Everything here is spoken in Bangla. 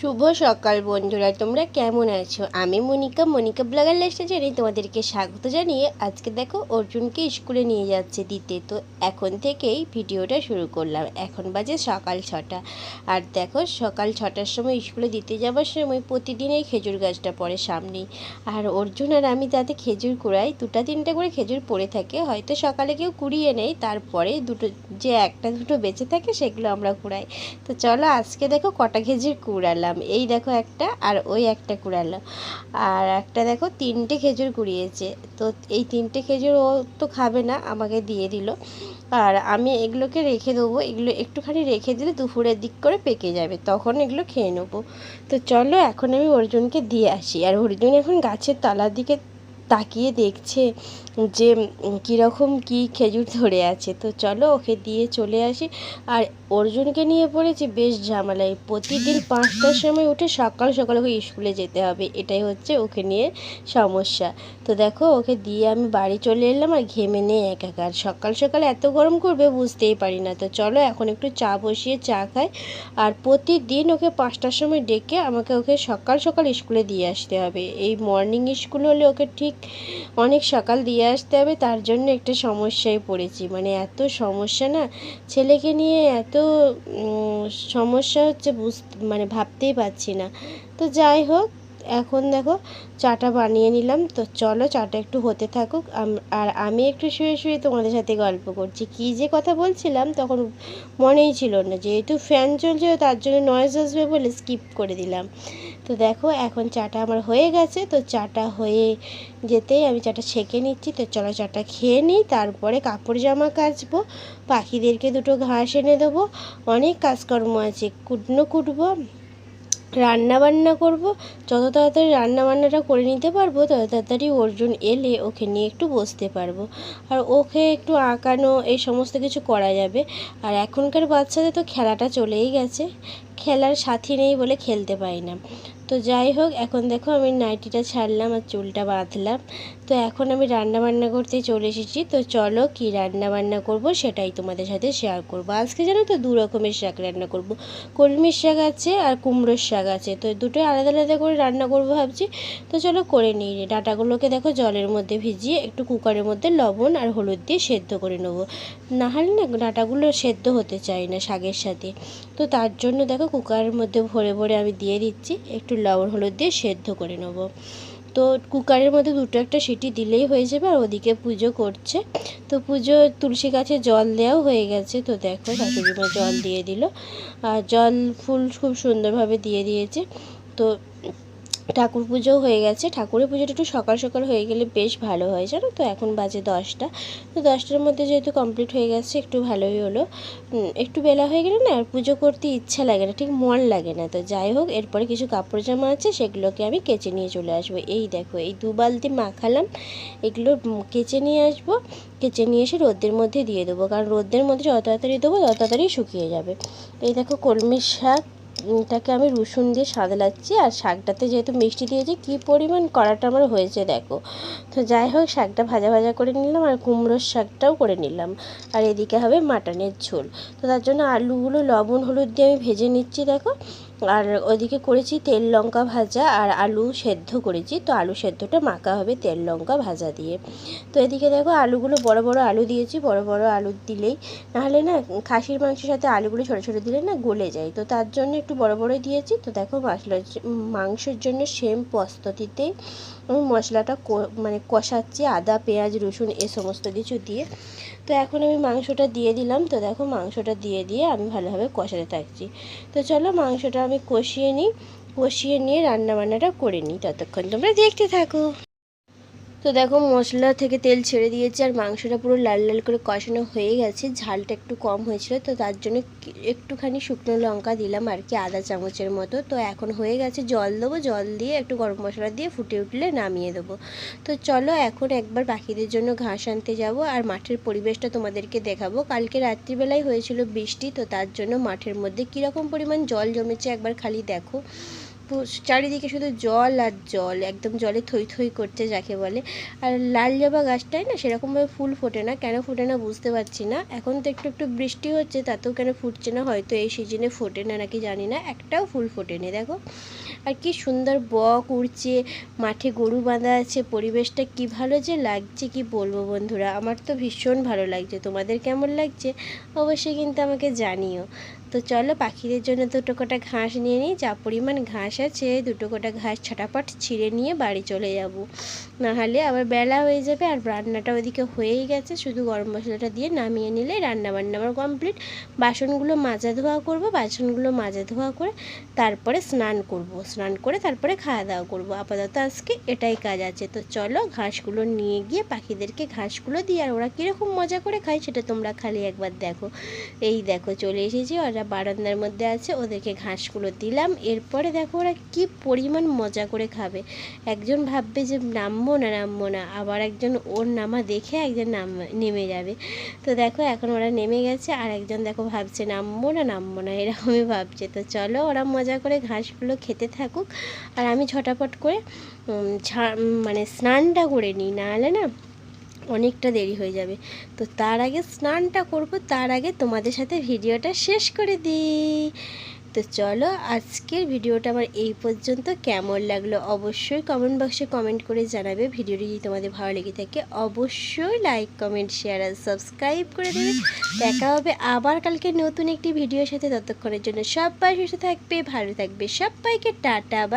শুভ সকাল বন্ধুরা, তোমরা কেমন আছো? আমি মনিকা মনিকা ব্লগার লাইফটা জানি তোমাদেরকে স্বাগত জানিয়ে আজকে দেখো অর্জুনকে স্কুলে নিয়ে যাচ্ছে দিতে। তো এখন থেকেই ভিডিওটা শুরু করলাম। এখন বাজে সকাল ছটা। আর দেখো সকাল ছটার সময় স্কুলে দিতে যাওয়ার সময় প্রতিদিন এই খেজুর গাছটা পড়ে সামনেই। আর অর্জুন আর আমি তাতে খেজুর কুড়াই, দুটা তিনটা করে খেজুর পড়ে থাকে। হয়তো সকালে কেউ কুড়িয়ে নেয়, তারপরে দুটো, যে একটা দুটো বেঁচে থাকে সেগুলো আমরা কুড়াই। তো চলো আজকে দেখো কটা খেজুর কুড়ালাম। এই দেখো একটা আর ওই একটা কুড়ালো। আর একটা দেখো তিনটে খেজুর কুড়িয়েছে। তো এই তিনটে খেজুর ও তো খাবে না, আমাকে দিয়ে দিল। আর আমি এগুলোকে রেখে দেবো। এগুলো একটুখানি রেখে দিলে দুপুরের দিক করে পেকে যাবে। তখন এগুলো খেয়ে নেব। তো চলো এখন আমি অর্জুনকে দিয়ে আসি। আর অর্জুন এখন গাছের তলার দিকে তাকিয়ে দেখছে যে কীরকম কী খেজুর ধরে আছে। তো চলো ওকে দিয়ে চলে আসি। আর অর্জুনকে নিয়ে পড়েছি বেশ ঝামেলায়। প্রতিদিন পাঁচটার সময় উঠে সকাল সকাল ওকে স্কুলে যেতে হবে। এটাই হচ্ছে ওকে নিয়ে সমস্যা। তো দেখো ওকে দিয়ে আমি বাড়ি চলে এলাম আর ঘেমে নিয়ে একাকার। সকাল সকাল এত গরম করবে বুঝতেই পারি না। তো চলো এখন একটু চা বসিয়ে চা খাই। আর প্রতিদিন ওকে পাঁচটার সময় ডেকে আমাকে ওকে সকাল সকাল স্কুলে দিয়ে আসতে হবে। এই মর্নিং স্কুল হলে ওকে ঠিক অনেক সকাল দিয়ে আসতে হবে, তার জন্য একটা সমস্যায় পড়েছি। মানে এত সমস্যা না, ছেলেকে নিয়ে এত সমস্যা হচ্ছে বুঝ মানে ভাবতেই পারছি না। তো যাই হোক এখন দেখো চাটা বানিয়ে নিলাম। তো চলো চাটা একটু হতে থাকুক। আর আমি একটু শুয়ে শুয়ে তোমাদের সাথে গল্প করছি। কী যে কথা বলছিলাম তখন মনেই ছিল না। যেহেতু ফ্যান চলছে তার জন্য নয়েজ আসবে বলে স্কিপ করে দিলাম। তো দেখো এখন চাটা আমার হয়ে গেছে। তো চাটা হয়ে যেতেই আমি চাটা ছেঁকে নিচ্ছি। তো চলো চাটা খেয়ে নিই। তারপরে কাপড় জামা কাচবো। পাখিদেরকে দুটো ঘাস এনে দেবো। অনেক কাজকর্ম আছে। কুটনো কুটবো। রান্না বান্না করব। যত তাড়াতাড়ি রান্না বান্নাটা করে নিতে পারব, তত তাড়াতাড়ি অর্জুন এলে ওকে নিয়ে একটু বসতে পারব। আর ওকে একটু আঁকানো, এই সমস্ত কিছু করা যাবে। আর এখনকার বাচ্চাদের তো খেলাটা চলেই গেছে। খেলার সাথী নেই বলে খেলতে পারি না। তো যাই হোক, এখন দেখো আমি নাইটিটা ছাড়লাম আর চুলটা বাঁধলাম। তো এখন আমি রান্না বান্না করতে চলে এসেছি। তো চলো কি রান্না বান্না করব সেটাই তোমাদের সাথে শেয়ার করব। আজকে জানো তো দু রকমের শাক রান্না করব। কলমির শাক আছে আর কুমড়োর শাক আছে। তো দুটোই আলাদা আলাদা করে রান্না করব ভাবছি। তো চলো করে নিই। ডাটাগুলোকে দেখো জলের মধ্যে ভিজিয়ে একটু কুকারের মধ্যে লবণ আর হলুদ দিয়ে সেদ্ধ করে নেব। না হলে না ডাটাগুলো সেদ্ধ হতে চায় না শাকের সাথে। তো তার জন্য দেখো কুকারের মধ্যে ভরে ভরে আমি দিয়ে দিচ্ছি। একটু লবণ হলুদ দিয়ে সেদ্ধ করে নেব। তো কুকারের মধ্যে দুটো একটা সিটি দিলেই হয়ে যাবে আর ওদিকে পুজো করছে। তো পুজো তুলসী গাছে জল দেওয়াও হয়ে গেছে। তো দেখো শাশুড়ি মা জল দিয়ে দিল। আর জল ফুল খুব সুন্দরভাবে দিয়ে দিয়েছে। তো ঠাকুর পুজোও হয়ে গেছে। ঠাকুরের পুজোটা একটু সকাল সকাল হয়ে গেলে বেশ ভালো হয়, জানো তো? এখন বাজে দশটা। তো দশটার মধ্যে যেহেতু কমপ্লিট হয়ে গেছে, একটু ভালোই হলো। একটু বেলা হয়ে গেলে না আর পুজো করতে ইচ্ছা লাগে না, ঠিক মন লাগে না। তো যাই হোক, এরপরে কিছু কাপড় জামা আছে, সেগুলোকে আমি কেচে নিয়ে চলে আসব। এই দেখো, এই দু বালতি মাখালাম, এগুলো কেচে নিয়ে আসব। কেচে নিয়ে এসে রোদের মধ্যে দিয়ে দেবো, কারণ রোদের মধ্যে যত তাড়াতাড়ি দেবো, তত তাড়াতাড়ি শুকিয়ে যাবে। এই দেখো কলমির শাক তাকে আমি রসুন দিয়ে সাদলাচ্ছি আর শাকটাতে যেহেতু মিষ্টি দিয়েছি, কি পরিমাণ কড়াটা আমার হয়েছে দেখো। তো যাই হোক, শাকটা ভাজা ভাজা করে নিলাম, আর কুমড়োর শাকটাও করে নিলাম। আর এদিকে হবে মাটনের ঝোল। তো তার জন্য আলুগুলো লবণ, হলুদ দিয়ে আমি ভেজে নিচ্ছি, দেখো। আর ওদিকে করেছি তেল লঙ্কা ভাজা আর আলু সেদ্ধ করেছি। তো আলু সেদ্ধটা মাখা হবে তেল লঙ্কা ভাজা দিয়ে। তো এদিকে দেখো আলুগুলো বড় বড় আলু দিয়েছি, বড় বড় আলু দিলেই নাহলে না খাসির মাংসের সাথে আলুগুলো ছোটো ছোটো দিলে না গলে যায়। তো তার জন্য একটু বড় বড় দিয়েছি। তো দেখো মশলার মাংসের জন্য সেম পদ্ধতিতেই আমি মশলাটা মানে কষাচ্ছি, আদা, পেঁয়াজ, রসুন, এ সমস্ত কিছু দিয়ে। তো এখন আমি মাংসটা দিয়ে দিলাম। তো দেখো মাংসটা দিয়ে দিয়ে আমি ভালোভাবে কষাতে থাকছি। তো চলো মাংসটা আমি কষিয়ে নিই। কষিয়ে নিয়ে রান্নাবান্নাটা করে নিই। ততক্ষণ তোমরা দেখতে থাকো। তো দেখো মশলা থেকে তেল ছেড়ে দিয়েছে আর মাংসটা পুরো লাল লাল করে কষানো হয়ে গেছে। ঝালটা একটু কম হয়েছিল, তো তার জন্য একটুখানি শুকনো লঙ্কা দিলাম আর কি আধা চামচের মতো। তো এখন হয়ে গেছে জল দেবো, জল দিয়ে একটু গরম মশলা দিয়ে ফুটে উঠলে নামিয়ে দেবো। তো চলো এখন একবার পাখিদের জন্য ঘাস আনতে যাব আর মাঠের পরিবেশটা তোমাদেরকে দেখাবো। কালকে রাত্রিবেলায় হয়েছিল বৃষ্টি, তো তার জন্য মাঠের মধ্যে কীরকম পরিমাণ জল জমেছে একবার খালি দেখো। চারিদিকে শুধু জল আর জল, একদম জলে থই থই করছে যাকে বলে। আর লাল জবা গাছটায় না সেরকমভাবে ফুল ফোটে না। কেন ফোটে না বুঝতে পারছি না। এখন তো একটু একটু বৃষ্টি হচ্ছে, তাতেও কেন ফুটছে না? হয়তো এই সিজনে ফোটে না নাকি জানি না। একটাও ফুল ফোটেনি, দেখো। আর কি সুন্দর বক উড়ছে, মাঠে গরু বাঁধা আছে, পরিবেশটা কি ভালো যে লাগছে, কি বলব বন্ধুরা? আমার তো ভীষণ ভালো লাগছে। তোমাদের কেমন লাগছে? অবশ্যই কিন্তু আমাকে জানিও। তো চলো পাখিদের জন্য দুটো কটা ঘাস নিয়ে নিই। যা পরিমাণ ঘাস আছে, দুটো কটা ঘাস ছাটাপাট ছিঁড়ে নিয়ে বাড়ি চলে যাব। নাহলে আবার বেলা হয়ে যাবে আর রান্নাটা ওইদিকে হয়েই গেছে। শুধু গরম মশলাটা দিয়ে নামিয়ে নিলে রান্না বান্না আমার কমপ্লিট। বাসনগুলো মাজা ধোয়া করব, বাসনগুলো মাজা ধোয়া করে তারপরে স্নান করব। স্নান করে তারপরে খাওয়া দাওয়া করব। আপাতত আজকে এটাই কাজ আছে। তো চলো ঘাসগুলো নিয়ে গিয়ে পাখিদেরকে ঘাসগুলো দিই। আর ওরা কীরকম মজা করে খায় সেটা তোমরা খালি একবার দেখো। এই দেখো চলে এসেছি। ওরা বারান্দার মধ্যে আছে, ওদেরকে ঘাসগুলো দিলাম। এরপরে দেখো ওরা কি পরিমাণ মজা করে খাবে। একজন ভাববে যে, নামবো না নামবো না। আবার একজন ওর নামা দেখে একজন নাম, নেমে যাবে। তো দেখো এখন ওরা নেমে গেছে, আর একজন দেখো ভাবছে, নামবো না নামবো না। এরকমই ভাবছে। তো চলো ওরা মজা করে ঘাসগুলো খেতে থাকুক। আর আমি ঝটাপট করে মানে স্নানটা করে নিই, নাহলে না অনেকটা দেরি হয়ে যাবে। তো তার আগে স্নানটা করব, তার আগে তোমাদের সাথে ভিডিওটা শেষ করে দিই। তো চলো আজকের ভিডিওটা আমার এই পর্যন্ত। কেমন লাগল অবশ্যই কমেন্ট বক্সে কমেন্ট করে জানাবে। ভিডিওটি যদি তোমাদের ভালো লেগে থাকে অবশ্যই লাইক কমেন্ট শেয়ার আর সাবস্ক্রাইব করে দেবে। দেখা হবে আবার কালকে নতুন একটি ভিডিওর সাথে। ততক্ষণের জন্য সবাই সুস্থ থাকবে, ভালো থাকবে। সবাইকে টাটা বাই